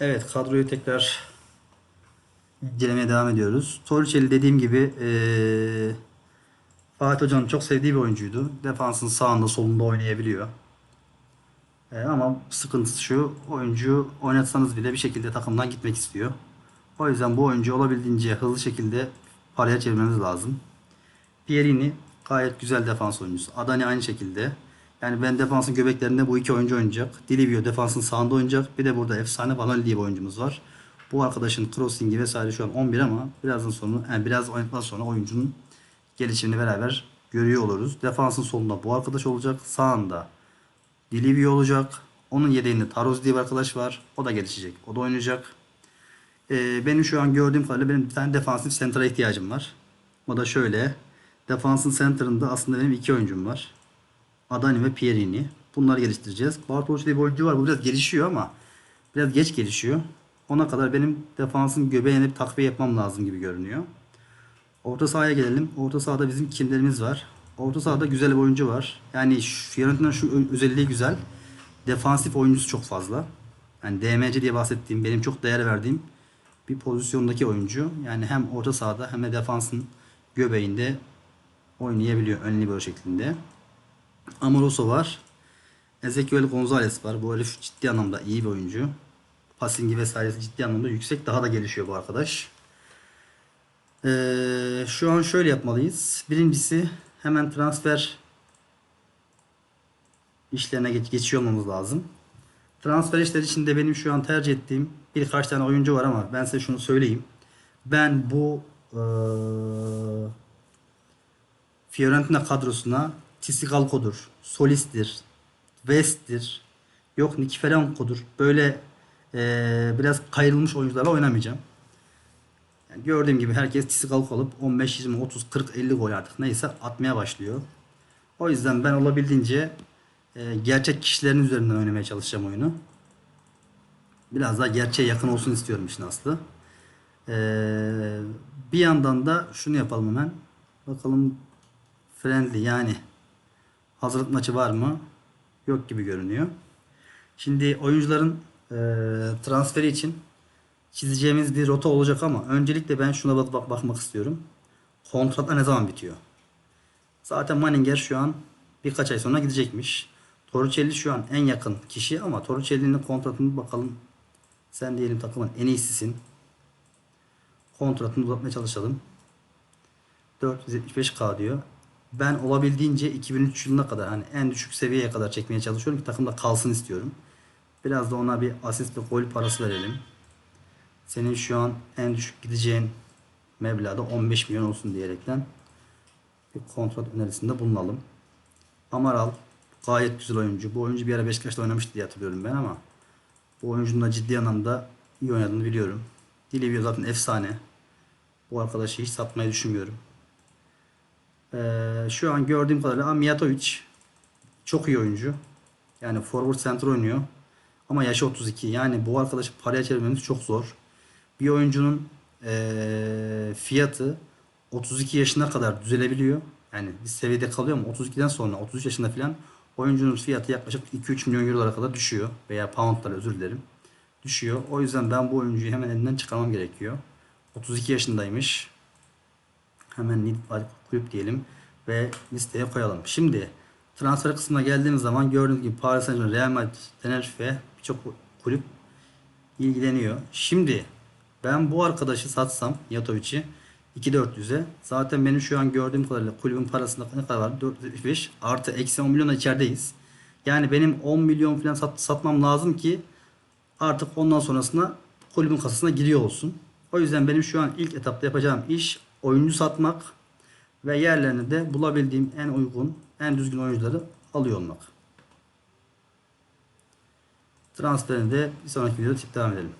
Evet kadroyu tekrar incelemeye devam ediyoruz. Torricelli dediğim gibi eee Fatih Hoca'nın çok sevdiği bir oyuncuydu. Defansın sağında solunda oynayabiliyor. Eee, ama sıkıntısı şu oyuncuyu oynatsanız bile bir şekilde takımdan gitmek istiyor. O yüzden bu oyuncu olabildiğince hızlı şekilde paraya çevirmeniz lazım. Pierini gayet güzel defans oyuncusu. Adani aynı şekilde. Yani ben defansın göbeklerinde bu iki oyuncu oynayacak. Dilivio defansın sağında oynayacak. Bir de burada efsane Vanoli diye bir oyuncumuz var. Bu arkadaşın crossingi vesaire şu an 11 ama birazdan sonra yani biraz oynadıktan sonra oyuncunun gelişimini beraber görüyor oluruz. Defansın solunda bu arkadaş olacak. Sağında Dilivio olacak. Onun yedeğinde Taroz diye bir arkadaş var. O da gelişecek. O da oynayacak. Ee, benim şu an gördüğüm kadarıyla benim bir tane defansif center'a ihtiyacım var. O da şöyle. Defansın center'ında aslında benim iki oyuncum var. Adani ve Pierini. Bunları geliştireceğiz. Bartolucci diye bir oyuncu var. Bu biraz gelişiyor ama biraz geç gelişiyor. Ona kadar benim defansın göbeğine bir takviye yapmam lazım gibi görünüyor. Orta sahaya gelelim. Orta sahada bizim kimlerimiz var? Orta sahada güzel bir oyuncu var. Yani Fiorentina'nın şu özelliği güzel. Defansif oyuncusu çok fazla. Yani DMC diye bahsettiğim, benim çok değer verdiğim bir pozisyondaki oyuncu. Yani hem orta sahada hem de defansın göbeğinde oynayabiliyor önlü bir şeklinde. Amoroso var. Ezequiel Gonzalez var. Bu herif ciddi anlamda iyi bir oyuncu. Passingi vesairesi ciddi anlamda yüksek. Daha da gelişiyor bu arkadaş. Ee, şu an şöyle yapmalıyız. Birincisi hemen transfer işlerine geç, geçiyor olmamız lazım. Transfer işleri içinde benim şu an tercih ettiğim birkaç tane oyuncu var ama ben size şunu söyleyeyim. Ben bu eee Fiorentina kadrosuna Tisigalko'dur, Solis'tir, West'tir, yok Nikiforenko'dur. Böyle eee, biraz kayrılmış oyuncularla oynamayacağım. Yani gördüğüm gibi herkes Tisigalko alıp 15, 20, 30, 40, 50 gol artık neyse atmaya başlıyor. O yüzden ben olabildiğince eee, gerçek kişilerin üzerinden oynamaya çalışacağım oyunu. Biraz daha gerçeğe yakın olsun istiyorum işin aslı. Ee, bir yandan da şunu yapalım hemen. Bakalım friendly yani hazırlık maçı var mı? Yok gibi görünüyor. Şimdi oyuncuların e, transferi için çizeceğimiz bir rota olacak ama öncelikle ben şuna bak, bak bakmak istiyorum. Kontratlar ne zaman bitiyor? Zaten Manninger şu an birkaç ay sonra gidecekmiş. Torricelli şu an en yakın kişi ama Torricelli'nin kontratını bakalım. Sen diyelim takımın en iyisisin. Kontratını uzatmaya çalışalım. 475k diyor. Ben olabildiğince 2003 yılına kadar hani en düşük seviyeye kadar çekmeye çalışıyorum ki takımda kalsın istiyorum. Biraz da ona bir asist ve gol parası verelim. Senin şu an en düşük gideceğin meblağda 15 milyon olsun diyerekten bir kontrat önerisinde bulunalım. Amaral gayet güzel oyuncu. Bu oyuncu bir ara Beşiktaş'ta oynamıştı diye hatırlıyorum ben ama bu oyuncunun da ciddi anlamda iyi oynadığını biliyorum. Dilivio zaten efsane. Bu arkadaşı hiç satmayı düşünmüyorum. Ee, şu an gördüğüm kadarıyla Mijatovic çok iyi oyuncu. Yani forward center oynuyor. Ama yaşı 32. Yani bu arkadaşı paraya çevirmemiz çok zor. Bir oyuncunun ee, fiyatı 32 yaşına kadar düzelebiliyor. Yani bir seviyede kalıyor ama 32'den sonra 33 yaşında falan oyuncunun fiyatı yaklaşık 2-3 milyon eurolara kadar düşüyor. Veya poundlar özür dilerim. Düşüyor. O yüzden ben bu oyuncuyu hemen elinden çıkarmam gerekiyor. 32 yaşındaymış. Hemen Nid kulüp diyelim ve listeye koyalım. Şimdi transfer kısmına geldiğimiz zaman gördüğünüz gibi Paris Saint Germain, Real Madrid, Tenerife birçok kulüp ilgileniyor. Şimdi ben bu arkadaşı satsam Yatovic'i 2400'e zaten benim şu an gördüğüm kadarıyla kulübün parasında ne kadar var? 475 artı eksi 10 milyona içerideyiz. Yani benim 10 milyon falan sat, satmam lazım ki artık ondan sonrasında kulübün kasasına giriyor olsun. O yüzden benim şu an ilk etapta yapacağım iş oyuncu satmak ve yerlerini de bulabildiğim en uygun, en düzgün oyuncuları alıyor olmak. Transferini de bir sonraki videoda devam edelim.